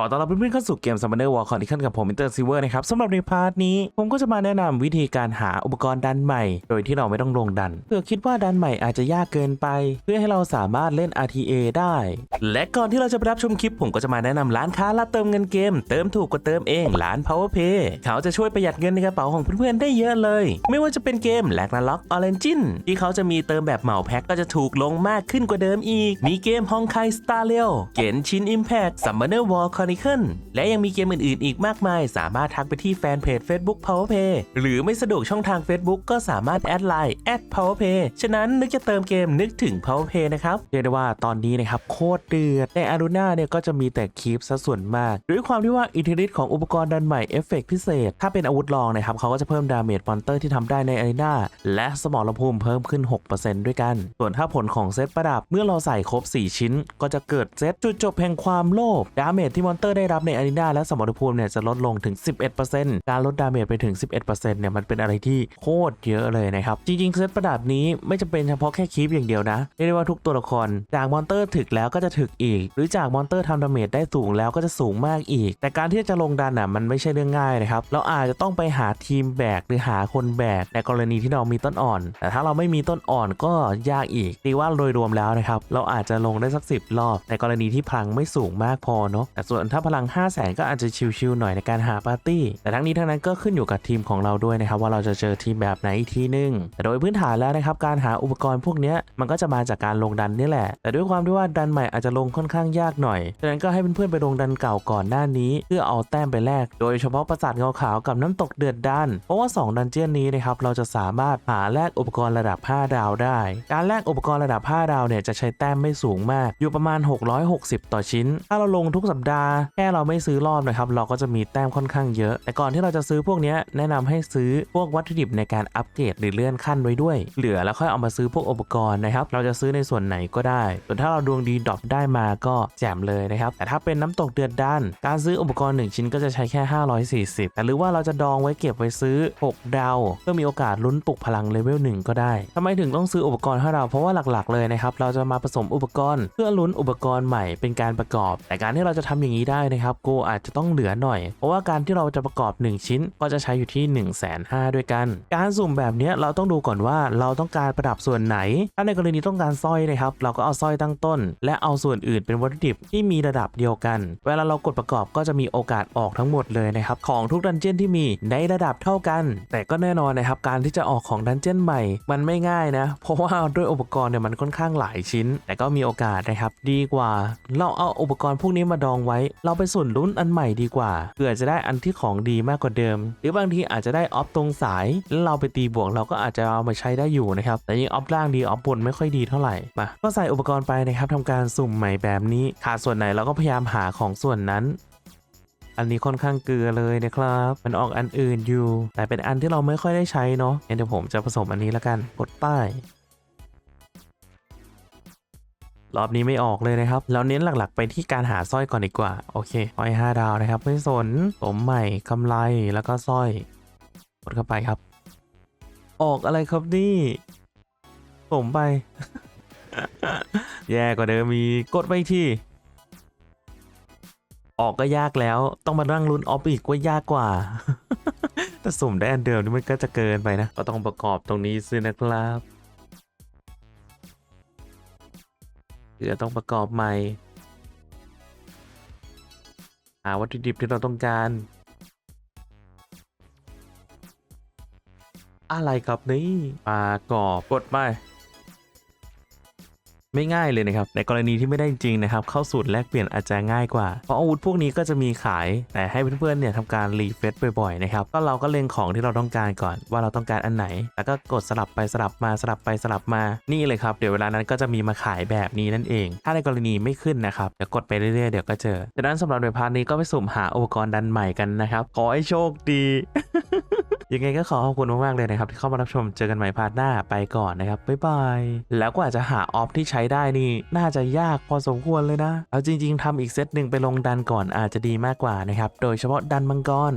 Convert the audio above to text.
ขอต้อนรับเพื่อนๆเข้าสู่เกม Summoner War Condition กับผม Inter Silver นะครับสำหรับในพาร์ทนี้ ผมก็จะมาแนะนำวิธีการหาอุปกรณ์ดันใหม่ โดยที่เราไม่ต้องลงดันเพื่อคิดว่าดันใหม่อาจจะยากเกินไป เพื่อให้เราสามารถเล่น RTA ได้ และก่อนที่เราจะไปรับชมคลิป ผมก็จะมาแนะนำร้านค้ารับเติมเงินเกม เติมถูกกว่าเติมเองร้าน PowerPay เขาจะช่วยประหยัดเงินในกระเป๋าของเพื่อนๆได้เยอะเลย ไม่ว่าจะเป็นเกมแลกนาล็อกออเรนจินที่เขาจะมีเติมแบบเหมาแพ็คก็จะถูกลงมากขึ้นกว่าเดิมอีกมีเกมฮองไคสตาร์เลียวเกนชินอิมแพคซัมเมอร์วอลคอนิเคิลและยังมีเกมอื่นๆ อีกมากมาย สามารถทักไปที่แฟนเพจ Facebook powerplay หรือไม่สะดวกช่องทาง Facebook ก็สามารถแอดไลน์ powerplay ฉะนั้นนึกจะเติมเกมนึกถึง powerplay นะครับเรียกได้ว่าตอนนี้นะครับโคตรเดือดในอารูนาเนี่ยก็จะมีแต่คลิปซะส่วนมากด้วยความที่ว่าอิทธิฤทธิ์ของอุปกรณ์ดันใหม่เอฟเฟกพิเศษ ถ้าเป็นอาวุธรองนะครับเขาก็จะเพิ่มดาเมจมอนเตอร์ที่ทำได้ในอารีนาและสมองรภูมิเพิ่มขึ้น 6%ด้วยกัน ส่วนถ้าผลของเซตประดับเมื่อเราใส่ครบ 4 ชิ้น ก็จะเกิดเซตจุดจบแห่งความโลภดาเมจที่มอนเตอร์ได้รับในอารีนาและสมรภูมิเนี่ยจะลดลงถึง 11%การลดดาเมจไปถึง 11%เนี่ยมันเป็นอะไรที่โคตรเยอะเลยนะครับ จริงๆเซตประดับนี้ไม่จำเป็นเฉพาะแค่คีปอย่างเดียวนะเรียกได้ว่าทุกตัวละคร จากมอนเตอร์ถึกแล้วก็จะถึกอีก หรือจากมอนเตอร์ทำดาเมจได้สูงแล้วก็จะสูงมากอีก แต่การที่จะลงดันอะมันไม่ใช่เรื่องง่ายนะครับเราอาจจะต้องไปหาทีมแบกหรือหาคนแบกในกรณีที่เรามีต้นอ่อน แต่ถ้าเราไม่มีต้นอ่อนก็ยากอีกดีว่าโดยรวมแล้วนะครับเราอาจจะลงได้สักสิบรอบ ในกรณีที่พลังไม่สูงมากพอเนาะแต่ส่วนถ้าพลัง 5 0 0แสนก็อาจจะชิวๆหน่อยในการหาปาร์ตี้ แต่ทั้งนี้ทั้งนั้นก็ขึ้นอยู่กับทีมของเราด้วยนะครับว่าเราจะเจอทีมแบบไหนอีกทีนึงแต่โดยพื้นฐานแล้วนะครับการหาอุปกรณ์พวกนี้มันก็จะมาจากการลงดันนี่แหละ แต่ด้วยความที่ว่าดันใหม่อาจจะลงค่อนข้างยากหน่อยฉะนั้นก็ให้เพื่อนๆไปลงดันเก่าก่อนหน้านี้ เพื่อเอาแต้มไปแลกโดยเฉพาะปราสาทเงาขาวกับน้ำตกเดือดด้านเพราะว่า 2 ดันเจียนนี้นะครับเราจะสามารถหาแลกอุปกรณ์ระดับ 5 ดาวได้ การแลกอุปกรณ์ระดับ 5 ดาวเนี่ยจะใช้แต้มไม่สูงมาก อยู่ประมาณ 660 ต่อชิ้น ถ้าเราลงทุกสัปดาห์แค่เราไม่ซื้อรอบนะครับ เราก็จะมีแต้มค่อนข้างเยอะ แต่ก่อนที่เราจะซื้อพวกนี้แนะนำให้ซื้อพวกวัตถุดิบในการอัปเกรดหรือเลื่อนขั้นไว้ด้วย เหลือแล้วค่อยเอามาซื้อพวกอุปกรณ์นะครับ เราจะซื้อในส่วนไหนก็ได้ ส่วนถ้าเราดวงดีดรอปได้มาก็แจ่มเลยนะครับ แต่ถ้าเป็นน้ำตกเดือดด้าน การซื้ออุปกรณ์ 1 ชิ้นก็จะใช้แค่ 540 แต่หรือว่าเราจะดองไว้เก็บไว้ซื้อ 6 ดาวเพื่อมีโอกาสลุ้นปลุกพลังเลเวล1ก็ได้ทำไมถึงต้องซื้ออุปกรณ์5ดาเพราะว่าหลักๆ เลยนะครับเราจะมาผสมอุปกรณ์ เพื่อลุ้นอุปกรณ์ใหม่เป็นการประกอบ แต่การที่เราจะทำอย่างนี้ได้นะครับโกอาจจะต้องเหลือหน่อย เพราะว่าการที่เราจะประกอบ 1 ชิ้นก็จะใช้อยู่ที่1 5 0 0 0 0ด้วยกัน การสุ่มแบบนี้เราต้องดูก่อนว่าเราต้องการประดับส่วนไหน ถ้าในกรณีต้องการสร้อยนะครับ เราก็เอาสร้อยตั้งต้น และเอาส่วนอื่นเป็นวัตถุดิบที่มีระดับเดียวกัน เวลาเรากดประกอบก็จะมีโอกาสออกทั้งหมดเลยนะครับของทุกดันเจี้ยนที่มีในระดับเท่ากัน แต่ก็แน่นอนนะครับการที่จะออกของดันเจี้ยนใหม่ มันไม่ง่ายนะ เพราะว่าด้วยอุปกรณ์เนี่ยมันค่อนข้างหลายชิ้น แต่ก็มีโอกาสนะครับดีกว่า เราเอาอุปกรณ์พวกนี้มาดองไว้เราไปสุ่นลุ้นอันใหม่ดีกว่าเผื่อจะได้อันที่ของดีมากกว่าเดิม หรือบางทีอาจจะได้ออฟตรงสายแล้วเราไปตีบวกเราก็อาจจะเอามาใช้ได้อยู่นะครับแต่ยิ่งออฟล่างดีออฟบนไม่ค่อยดีเท่าไหร่มาก็ใส่อุปกรณ์ไปนะครับทำการสุ่มใหม่แบบนี้ขาดส่วนไหนเราก็พยายามหาของส่วนนั้นอันนี้ค่อนข้างเกลือเลยนะครับ มันออกอันอื่นอยู่ แต่เป็นอันที่เราไม่ค่อยได้ใช้เนาะงั้นเดี๋ยวผมจะผสมอันนี้แล้วกัน กดป้าย รอบนี้ไม่ออกเลยนะครับ เราเน้นหลักๆไปที่การหาสร้อยก่อนดีกว่า โอเคสร้อย5ดาวนะครับ ไม่สนสมใหม่กำไรแล้วก็สร้อยกดเข้าไปครับ ออกอะไรครับนี่สมไป แย่กว่าเดิมมีกดไปที่ออกก็ยากแล้ว ต้องมานั่งลุ้นออฟอีกก็ยากกว่าแต่สุ่มได้อันเดิมนี่มันก็จะเกินไปนะ ก็ต้องประกอบตรงนี้ซินะครับ เดี๋ยวต้องประกอบใหม่ หาวัตถุดิบที่เราต้องการ อะไรครับนี่ปลากรอบกดไป ไม่ง่ายเลยนะครับในกรณีที่ไม่ได้จริงนะครับเข้าสูตรแลกเปลี่ยนอาจจะง่ายกว่า เพราะอาวุธพวกนี้ก็จะมีขาย แต่ให้เพื่อนๆเนี่ยทำการรีเฟซบ่อยๆนะครับก็เราก็เล็งของที่เราต้องการก่อน ว่าเราต้องการอันไหน แล้วก็กดสลับไปสลับมาสลับไปสลับมานี่เลยครับเดี๋ยวเวลานั้นก็จะมีมาขายแบบนี้นั่นเอง ถ้าในกรณีไม่ขึ้นนะครับเดี๋ยวกดไปเรื่อยๆเดี๋ยวก็เจอดังนั้นสำหรับในพาร์ทนี้ก็ไปสุ่มหาอุปกรณ์ดันใหม่กันนะครับขอให้โชคดี ยังไงก็ขอขอบคุณมากๆเลยนะครับที่เข้ามารับชมเจอกันใหม่พาร์ทหน้าไปก่อนนะครับบ๊ายบายแล้วก็อาจจะหาออฟที่ใช้ได้นี่น่าจะยากพอสมควรเลยนะ เอาจริง ๆทำอีกเซตหนึ่งไปลงดันก่อนอาจจะดีมากกว่านะครับโดยเฉพาะดันมังกร